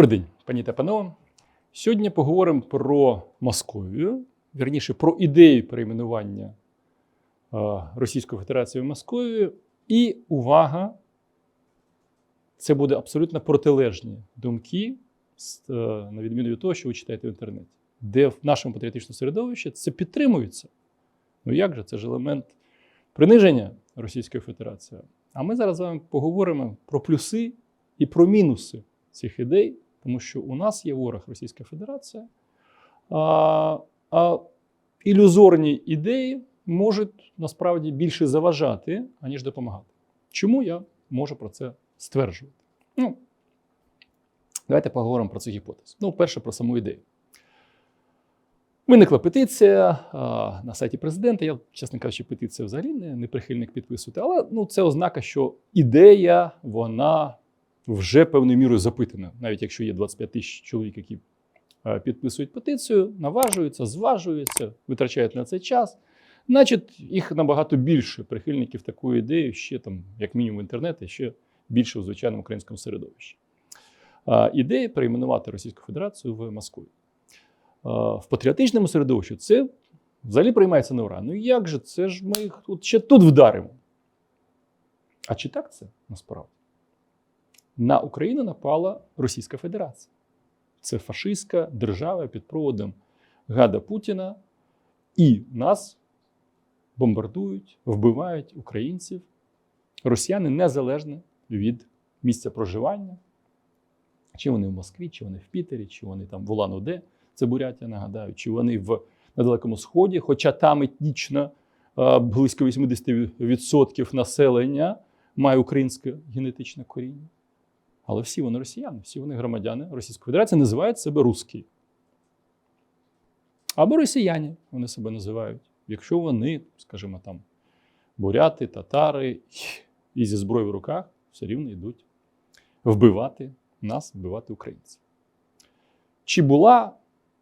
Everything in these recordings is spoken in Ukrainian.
Добрий день, пані та панове. Сьогодні поговоримо про Московію, вірніше про ідею перейменування Російської Федерації в Московію. І увага! Це буде абсолютно протилежні думки, е, на відміну від того, що ви читаєте в інтернеті, де в нашому патріотичному середовищі це підтримується. Ну як же? Це ж елемент приниження Російської Федерації. А ми зараз з вами поговоримо про плюси і про мінуси цих ідей, тому що у нас є ворог Російська Федерація, а, а ілюзорні ідеї можуть насправді більше заважати, аніж допомагати. Чому я можу про це стверджувати? Ну, давайте поговоримо про цю гіпотезу. Ну, перше, про саму ідею. Виникла петиція а, на сайті президента. Я, чесно кажучи, петиція взагалі не, не прихильник підписувати, але ну, це ознака, що ідея, вона вже певною мірою запитана. Навіть якщо є 25 тисяч чоловік, які е, підписують петицію, наважуються, зважуються, витрачають на це час. Значить, їх набагато більше прихильників такої ідеї, ще там, як мінімум, в інтернеті, ще більше в звичайному українському середовищі. Ідея перейменувати Російську Федерацію в Москву. В патріотичному середовищі це взагалі приймається на ура. Ну як же? Це ж ми їх тут ще тут вдаримо. А чи так це насправді? На Україну напала Російська Федерація. Це фашистська держава під проводом Гада Путіна, і нас бомбардують, вбивають українців, росіяни незалежно від місця проживання. Чи вони в Москві, чи вони в Пітері, чи вони там в Улан-Удэ, це Бурятія, нагадаю, чи вони в, на Далекому Сході, хоча там етнічно е, близько 80% населення має українське генетичне коріння. Але всі вони росіяни, всі вони громадяни Російської Федерації називають себе русські. Або росіяни вони себе називають, якщо вони, скажімо там, буряти, татари і зі зброєю в руках все рівно йдуть вбивати нас, вбивати українців. Чи була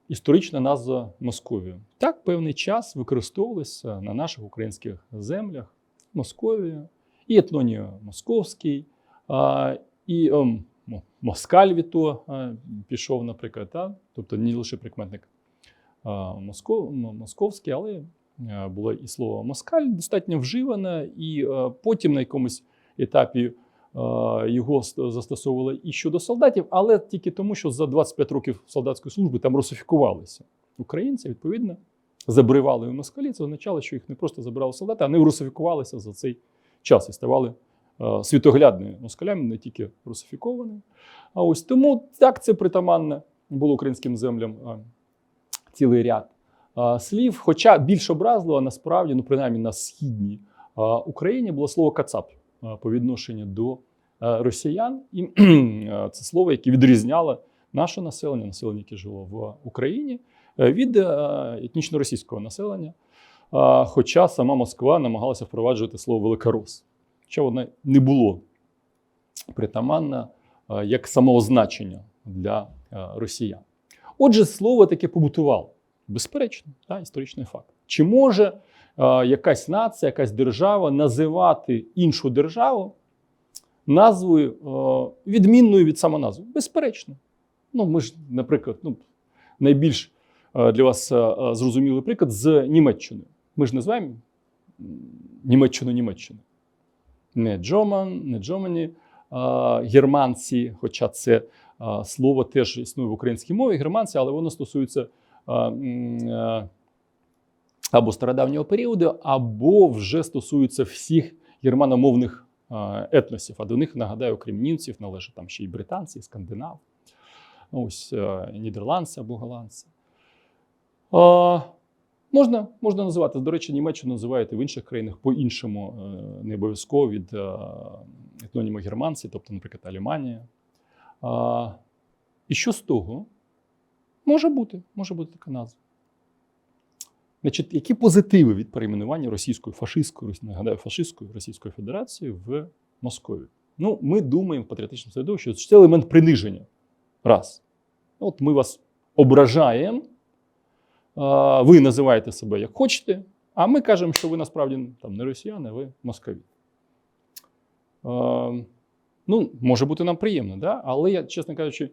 історична назва Московія? Так, певний час використовувалася на наших українських землях Московія, і етнонія Московський, і ем, мо- Москаль від а, пішов, наприклад, та? тобто не лише прикметник Москов, московський, але а, було і слово москаль достатньо вживане, і а, потім на якомусь етапі е, його застосовували і щодо солдатів, але тільки тому, що за 25 років солдатської служби там русифікувалися українці, відповідно, забривали в москалі. Це означало, що їх не просто забирали солдати, а вони русифікувалися за цей час і ставали е, світоглядними москалями, не тільки русифікованими. А ось тому так це притаманне було українським землям е, цілий ряд е, слів. Хоча більш образливо насправді, ну принаймні на східній е, Україні було слово кацап е, по відношенню до е, росіян. І е, це слово, яке відрізняло наше населення, населення, яке жило в Україні, е, від е, етнічно-російського населення. Е, Хоча сама Москва намагалася впроваджувати слово великорос, хоча воно не було притаманне е, як самоозначення для е, росіян. Отже, слово таке побутувало. Безперечно, та, історичний факт. Чи може е, якась нація, якась держава називати іншу державу назвою відмінною від самоназви? Безперечно. Ну, ми ж, наприклад, ну, найбільш для вас зрозумілий приклад з Німеччини. Ми ж називаємо Німеччину Німеччину. Не Джоман, не Джомані, е, германці, хоча це слово теж існує в українській мові, германці, але воно стосується або стародавнього періоду, або вже стосується всіх германомовних етносів. А до них, нагадаю, окрім німців, належать там ще й британці, і скандинав, ось е, нідерландці або голландці. Можна, можна називати. До речі, Німеччину називають і в інших країнах по-іншому, е, не обов'язково від е, етноніму германці, тобто, наприклад, Аліманія. А, І що з того? Може бути, може бути така назва. Значить, які позитиви від перейменування російської фашистської, нагадаю, фашистської Російської Федерації в Москові? Ну, ми думаємо в патріотичному середовищі, що це елемент приниження. Раз. От ми вас ображаємо, ви називаєте себе як хочете, а ми кажемо, що ви насправді там, не росіяни, ви москалі. Ну, може бути нам приємно, да? але я, чесно кажучи,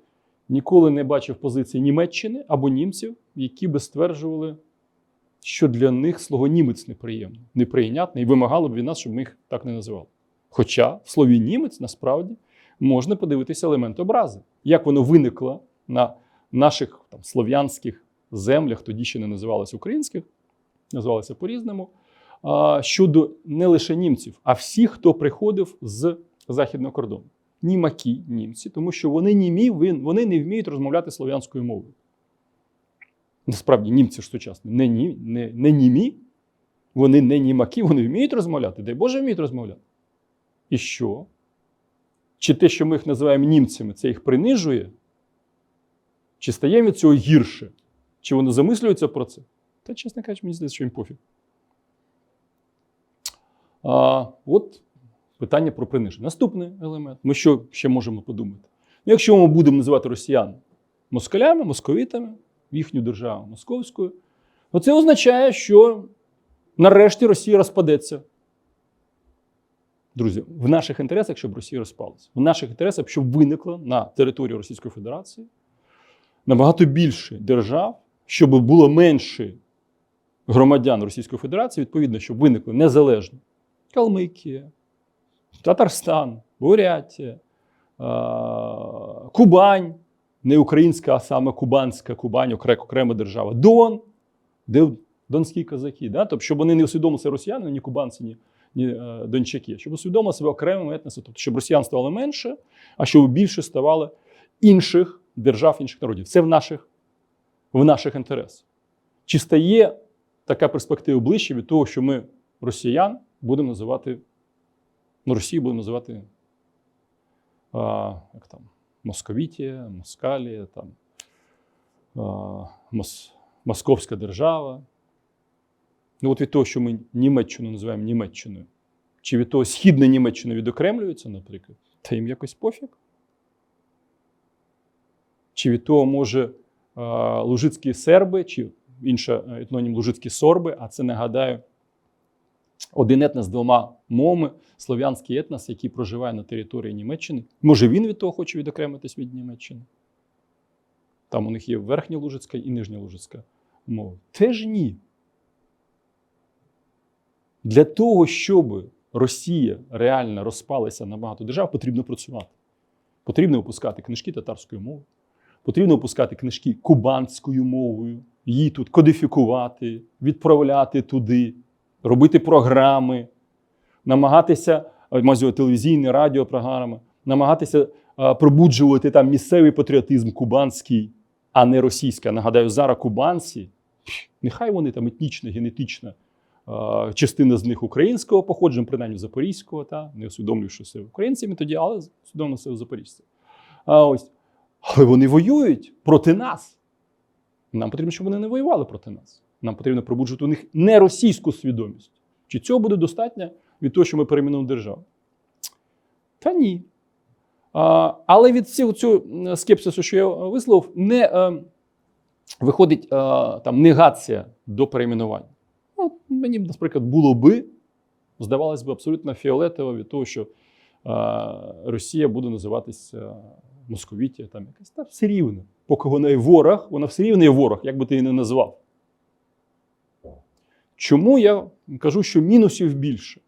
ніколи не бачив позиції Німеччини або німців, які би стверджували, що для них слово німець неприємне, неприйнятне, і вимагало б від нас, щоб ми їх так не називали. Хоча в слові німець насправді можна подивитися елемент образи, як воно виникло на наших там, слов'янських землях, тоді ще не називалося українських, називалося по-різному. Щодо не лише німців, а всіх, хто приходив з західного кордону. Німаки, німці, тому що вони німі, вони не вміють розмовляти слов'янською мовою. Насправді, німці ж сучасні, не, ні, не, не німі, вони не німаки, вони вміють розмовляти, дай Боже, вміють розмовляти. І що? Чи те, що ми їх називаємо німцями, це їх принижує? Чи стає від цього гірше? Чи вони замислюються про це? Та, чесно кажучи, мені здається, що їм пофіг. А, от питання про приниження. Наступний елемент. Ми що ще можемо подумати? Ну, Якщо ми будемо називати росіян москалями, московитами, їхню державу московською, то це означає, що нарешті Росія розпадеться. Друзі, в наших інтересах, щоб Росія розпалася, в наших інтересах, щоб виникло на території Російської Федерації набагато більше держав, щоб було менше громадян Російської Федерації, відповідно, щоб виникли незалежно Калмикія, Татарстан, Бурятія, Кубань, не українська, а саме кубанська Кубань, окрема держава, Дон, де донські козаки. Да? Тобто, щоб вони не усвідомили себе росіяни, ні кубанці, ні, ні е, дончаки, щоб усвідомили себе окремим етносом, тобто, щоб росіян ставало менше, а щоб більше ставало інших держав, інших народів. Це в наших, в наших інтересах. Чи стає така перспектива ближче від того, що ми росіян будемо називати, ну, Росію будемо називати а, як там, Московітія, Москалія, там, а, Мос, Московська держава. Ну, от від того, що ми Німеччину називаємо Німеччиною, чи від того Східна Німеччина відокремлюється, наприклад, та їм якось пофіг. Чи від того, може, лужицькі серби, чи інша е, етнонім лужицькі сорби, а це нагадаю, один етнос з двома мовами, слов'янський етнос, який проживає на території Німеччини. Може, він від того хоче відокремитись від Німеччини? Там у них є верхня лужицька і нижня лужицька мова. Теж ні. Для того, щоб Росія реально розпалася на багато держав, потрібно працювати. Потрібно випускати книжки татарською мовою, потрібно випускати книжки кубанською мовою, її тут кодифікувати, відправляти туди, робити програми, намагатися телевізійні радіопрограми, намагатися пробуджувати там місцевий патріотизм кубанський, а не російський. Нагадаю, зараз кубанці, нехай вони там етнічно, генетично, частина з них українського походження, принаймні запорізького, та не усвідомлюючи себе українцями тоді, але усвідомлюючи себе запорізцями. А ось, але вони воюють проти нас. Нам потрібно, щоб вони не воювали проти нас. Нам потрібно пробуджувати у них не російську свідомість. Чи цього буде достатньо від того, що ми перейменуємо державу? Та ні. А, але від цього цього скепсису, що я висловив, не е, виходить е, там негація до перейменування. Ну, мені, наприклад, було би, здавалось би, абсолютно фіолетово від того, що е, Росія буде називатися Московітія, там якась та все рівно. Поки вона є ворог, вона все рівно є ворог, як би ти її не назвав. Чому я кажу, що мінусів більше?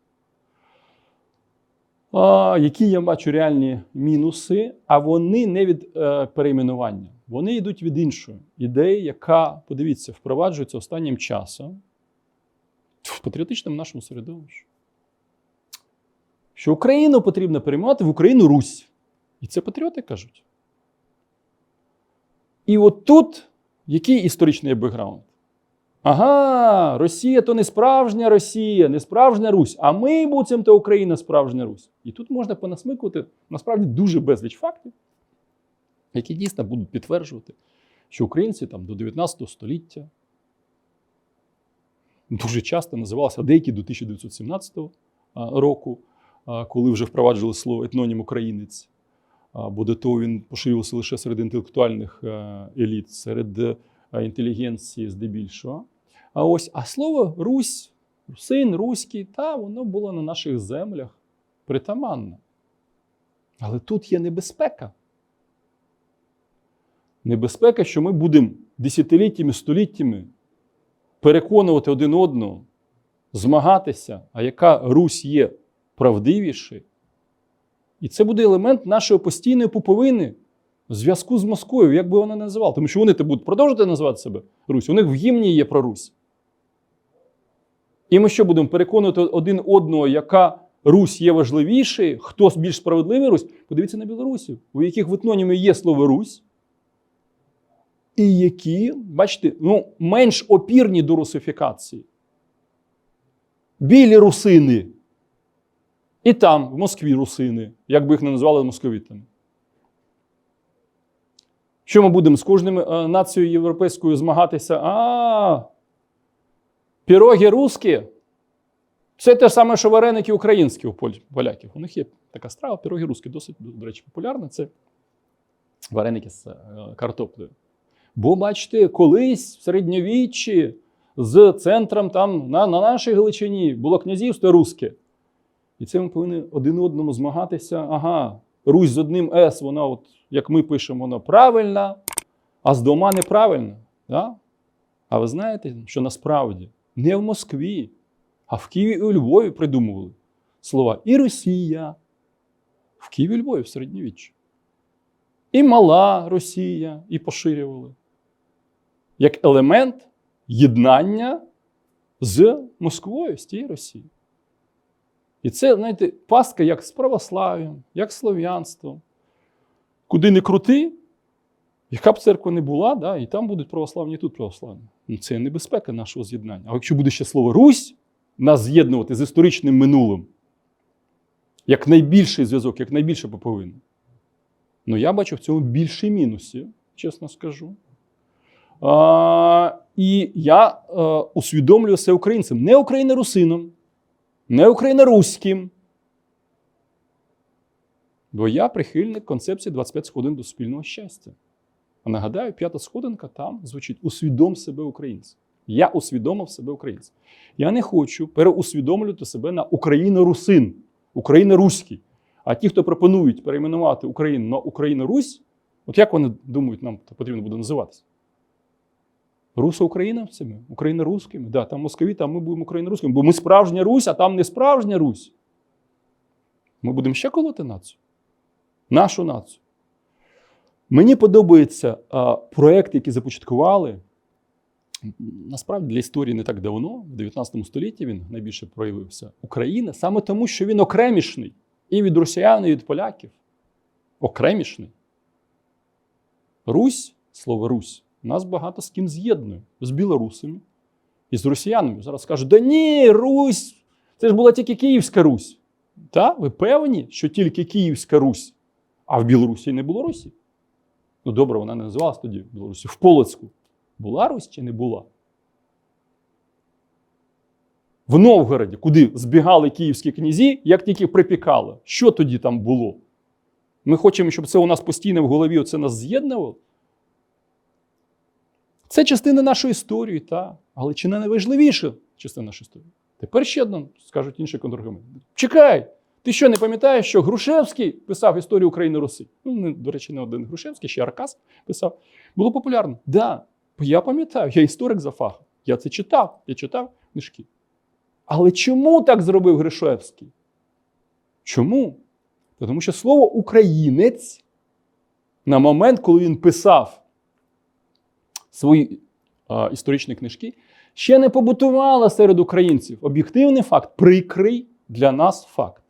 А, які я бачу реальні мінуси, а вони не від е, перейменування. Вони йдуть від іншої ідеї, яка, подивіться, впроваджується останнім часом в патріотичному нашому середовищі. Що Україну потрібно перейменувати в Україну Русь. І це патріоти кажуть. І от тут який історичний бекграунд? Ага, Росія то не справжня Росія, не справжня Русь, а ми буцімто Україна справжня Русь. І тут можна понасмикувати насправді дуже безліч фактів, які дійсно будуть підтверджувати, що українці там до 19 століття дуже часто називалися, деякі до 1917 року, коли вже впроваджували слово етнонім українець. Бо до того він поширювався лише серед інтелектуальних е, еліт, серед е, інтелігенції здебільшого. А ось а слово Русь, русин, руський, та воно було на наших землях притаманне. Але тут є небезпека. Небезпека, що ми будемо десятиліттями, століттями переконувати один одного, змагатися, а яка Русь є правдивіше. І це буде елемент нашої постійної пуповини в зв'язку з Москвою, як би вона не називала. Тому що вони те будуть продовжувати називати себе Русь. У них в гімні є про Русь. І ми що будемо переконувати один одного, яка Русь є важливішою, хто більш справедливий Русь? Подивіться на білорусів, у яких в етнонімі є слово Русь, і які, бачите, ну, менш опірні до русифікації. Білі русини. І там, в Москві, русини, як би їх не назвали московітами. Що ми будемо з кожним е, нацією європейською змагатися? А, піроги русські. Це те саме, що вареники українські у поляків. У них є така страва, піроги русські, досить, до речі, популярна. Це вареники з е, картоплею. Бо, бачите, колись в середньовіччі з центром там на, на нашій Галичині було князівство руське. І це ми повинні один одному змагатися. Ага, Русь з одним С, вона, от, як ми пишемо, вона правильна, а з двома неправильна. Да? А ви знаєте, що насправді не в Москві, а в Києві і у Львові придумували слова і Росія, в Києві і Львові в середньовіччі. І мала Росія, і поширювали. Як елемент єднання з Москвою, з тією Росією. І це, знаєте, пастка як з православ'ям, як слов'янством. Куди не крути, яка б церква не була, да, і там будуть православні, і тут православні. Ну, це небезпека нашого з'єднання. А якщо буде ще слово Русь, нас з'єднувати з історичним минулим, як найбільший зв'язок, як найбільша поповина, ну я бачу в цьому більше мінусів, чесно скажу. А, і я е, усвідомлюю це українцем, не україно-русином, не україно-руським. Бо я прихильник концепції 25 сходин до спільного щастя. А нагадаю, п'ята сходинка там звучить: усвідом себе українцем. Я усвідомив себе українцем. Я не хочу переусвідомлювати себе на Україно-русин, Україно-руський. А ті, хто пропонують перейменувати Україну на Україно-Русь, от як вони думають, нам потрібно буде називатися? Русо-українцями, україно-русскими. Да, там москові, там ми будемо україно-русскими. Бо ми справжня Русь, а там не справжня Русь. Ми будемо ще колоти націю. Нашу націю. Мені подобається а, проект, який започаткували. Насправді для історії не так давно, в 19 столітті він найбільше проявився. Україна саме тому, що він окремішний і від росіян, і від поляків. Окремішний. Русь, слово Русь, нас багато з ким з'єднує. З білорусами і з росіянами. Зараз скажуть: да ні, Русь, це ж була тільки Київська Русь. Та? Ви певні, що тільки Київська Русь, а в Білорусі не було Русі? Ну, добре, вона не називалась тоді Білорусі. В Полоцьку. Була Русь чи не була? В Новгороді, куди збігали київські князі, як тільки припікали. Що тоді там було? Ми хочемо, щоб це у нас постійно в голові оце нас з'єднувало. Це частина нашої історії, та, не найважливіша частина нашої історії? Тепер ще одна, скажуть інші контраргументи. Чекай, ти що не пам'ятаєш, що Грушевський писав історію України Руси? Ну, до речі, не один Грушевський, ще Аркас писав. Було популярно. Да, я пам'ятаю, я історик за фахом. Я це читав, я читав книжки. Але чому так зробив Грушевський? Чому? Тому що слово українець на момент, коли він писав свої а, історичні книжки, ще не побутувала серед українців. Об'єктивний факт, прикрий для нас факт.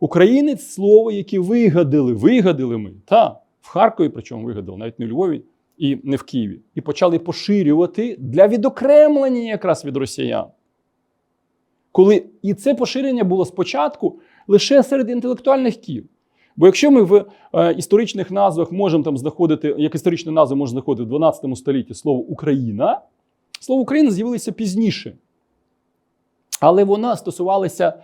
Українець слово, яке вигадали, вигадали ми, та в Харкові, причому вигадали, навіть не в Львові і не в Києві, і почали поширювати для відокремлення якраз від росіян. Коли і це поширення було спочатку лише серед інтелектуальних кіл. Бо якщо ми в е, історичних назвах можемо там знаходити, як історична назва може знаходити в 12 столітті слово Україна, слово Україна з'явилося пізніше. Але вона стосувалася е,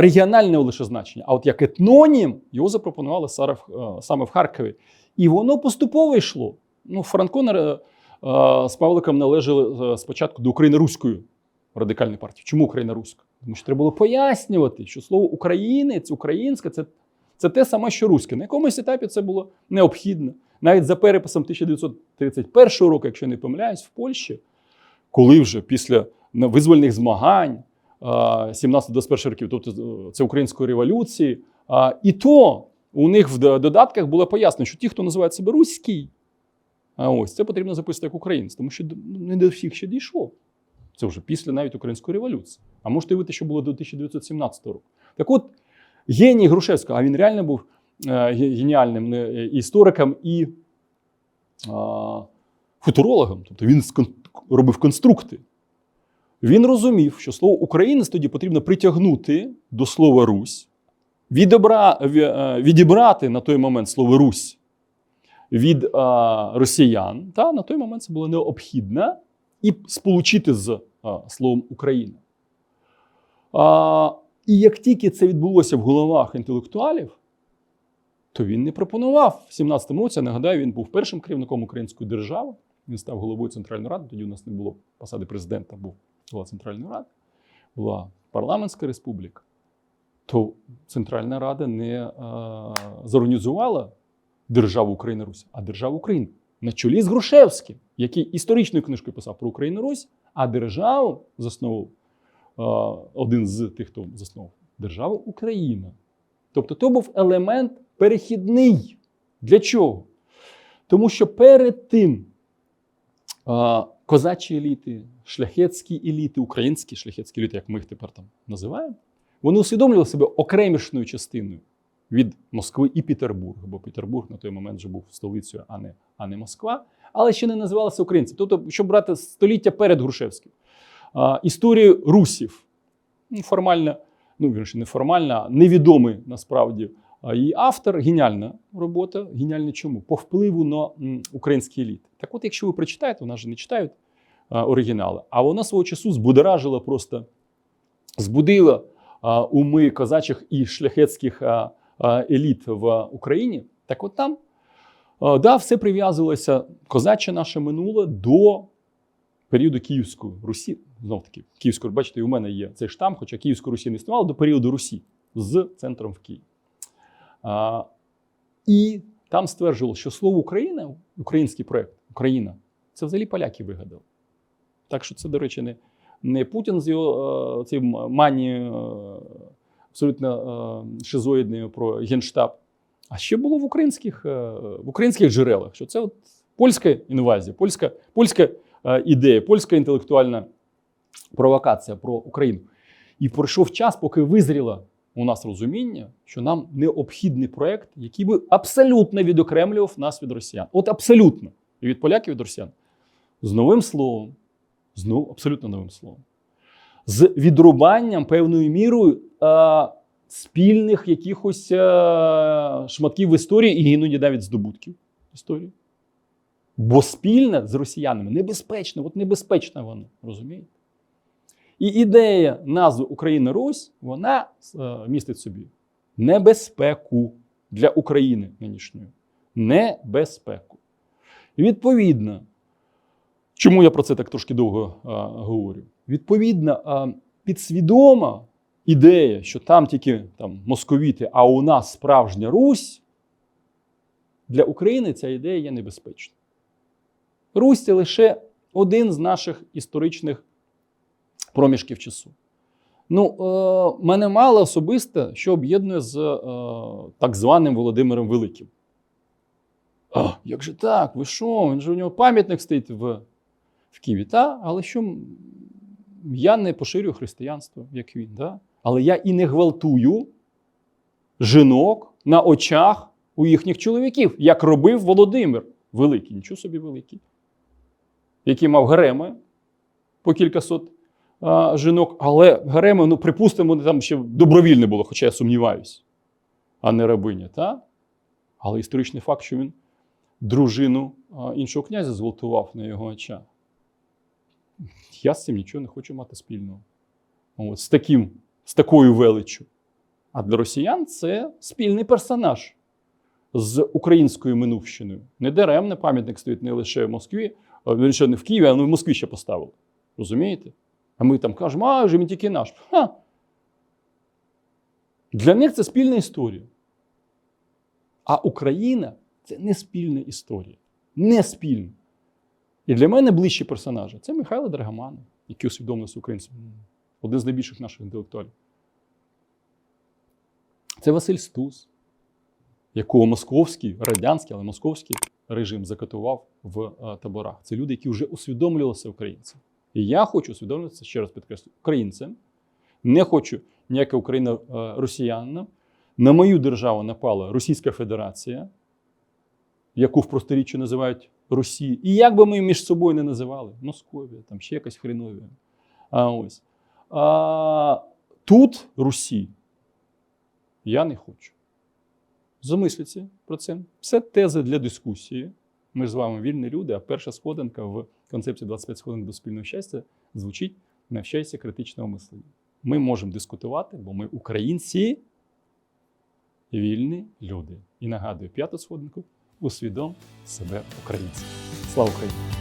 регіонального лише значення. А от як етнонім його запропонували е, саме в Харкові. І воно поступово йшло. Ну, Франко е, з Павликом належали спочатку до Україно-Руської радикальної партії. Чому Україна-Руська? Тому що треба було пояснювати, що слово українець, українська це, це те саме, що руське. На якомусь етапі це було необхідно. навіть за переписом 1931 року, якщо не помиляюсь, в Польщі, коли вже після визвольних змагань а, 17-21 років, тобто е, це української революції, і то у них в додатках було пояснено, що ті, хто називає себе руський, а ось це потрібно записати як українець, тому що ну, не до всіх ще дійшло. Це вже після навіть української революції. А можете уявити, що було до 1917 року. Так от, геній Грушевського, а він реально був е, геніальним е, істориком і футурологом. Тобто він робив конструкти. Він розумів, що слово українець тоді потрібно притягнути до слова Русь, відобра, е, відібрати на той момент слово Русь від а, росіян. Та на той момент це було необхідно і сполучити з а, словом Україна. А, і як тільки це відбулося в головах інтелектуалів, то він не пропонував в 17-му році. Нагадаю, він був першим керівником української держави. Він став головою Центральної ради. Тоді у нас не було посади президента, був була Центральна Рада, була парламентська республіка. То Центральна Рада не а, зорганізувала державу Україна Русь, а державу Україна на чолі з Грушевським, який історичною книжкою писав про Україну Русь, а державу заснував а, один з тих, хто заснував державу Україна. Тобто, то був елемент перехідний. Для чого? Тому що перед тим козачі еліти, шляхетські еліти, українські шляхетські еліти, як ми їх тепер там називаємо, вони усвідомлювали себе окремішною частиною від Москви і Петербурга, бо Петербург на той момент вже був столицею, а не, а не Москва, але ще не називалися українцями. Тобто, щоб брати століття перед Грушевським, історію русів, ну, формально, ну вірніше, не формальна, невідомий насправді її автор. Геніальна робота. Геніальна чому? По впливу на м, українські еліти. Так от, якщо ви прочитаєте, вона ж не читають оригінали, а вона свого часу збудоражила просто, збудила уми козачих і шляхетських еліт в Україні. Так от там, да, все прив'язувалося козаче наше минуле до періоду Київської Русі. Знов таки, Київської, бачите, і у мене є цей штамп, хоча Київської Русі не існувало до періоду Русі з центром в Києві. А, і там стверджувало, що слово Україна, український проєкт, Україна, це взагалі поляки вигадали. Так що це, до речі, не, не Путін з його е, цією манією е, абсолютно е, шизоїдною про генштаб. А ще було в українських, в українських джерелах, що це от польська інвазія, польська, польська ідея, польська інтелектуальна провокація про Україну. І пройшов час, поки визріло у нас розуміння, що нам необхідний проект, який би абсолютно відокремлював нас від росіян. От абсолютно. І від поляків, від росіян. З новим словом, з нов, абсолютно новим словом. З відрубанням певною мірою е, спільних якихось е, шматків в історії і іноді навіть здобутків історії. Бо спільне з росіянами небезпечно, от небезпечна воно, розумієте? І ідея назви Україна Русь, вона е, містить собі небезпеку для України нинішньої. Небезпеку. Відповідно, чому я про це так трошки довго е, говорю? Відповідно, е, підсвідома ідея, що там тільки там, московіти, а у нас справжня Русь, для України ця ідея є небезпечна. Русь це лише один з наших історичних проміжків часу. Ну, е, мене мало особисто, що об'єднує з е, так званим Володимиром Великим. А, як же так? Ви що? Він же у нього пам'ятник стоїть в, в Києві. Та, але що я не поширюю християнство, як він. Да? Але я і не гвалтую жінок на очах у їхніх чоловіків, як робив Володимир Великий. Нічого собі великий, який мав гареми по кількасот а, жінок, але гареми, ну, припустимо, там ще добровільне було, хоча я сумніваюсь, а не рабиня. Та? Але історичний факт, що він дружину а, іншого князя зґвалтував на його очах. Я з цим нічого не хочу мати спільного. От, з, таким, з такою величчю. А для росіян це спільний персонаж з українською минувщиною. Недаремне пам'ятник стоїть не лише в Москві, а, вірніше, не в Києві, а в Москві ще поставили. Розумієте? А ми там кажемо, а вже він тільки наш. Ха. Для них це спільна історія. А Україна Це не спільна історія. Не спільна. І для мене ближчі персонажі це Михайло Драгоманов, який усвідомився українцем. Один з найбільших наших інтелектуалів. Це Василь Стус, якого московський, радянський, але московський режим закатував в е, таборах. Це люди, які вже усвідомлювалися українцем. І я хочу усвідомлюватися, ще раз підкреслю, українцем. Не хочу ніяка Україна е, росіянина. На мою державу напала Російська Федерація, яку в просторіччі називають Росією. І як би ми між собою не називали, Московія, там ще якась хреновія. А ось. А, тут Русі я не хочу. Замисліться про це. Все тези для дискусії. Ми ж з вами вільні люди, а перша сходинка в концепції 25 сходинок до спільного щастя звучить навчайся критичного мислення. Ми можемо дискутувати, бо ми українці вільні люди. І нагадую, п'яту сходинку усвідом себе українцем. Слава Україні!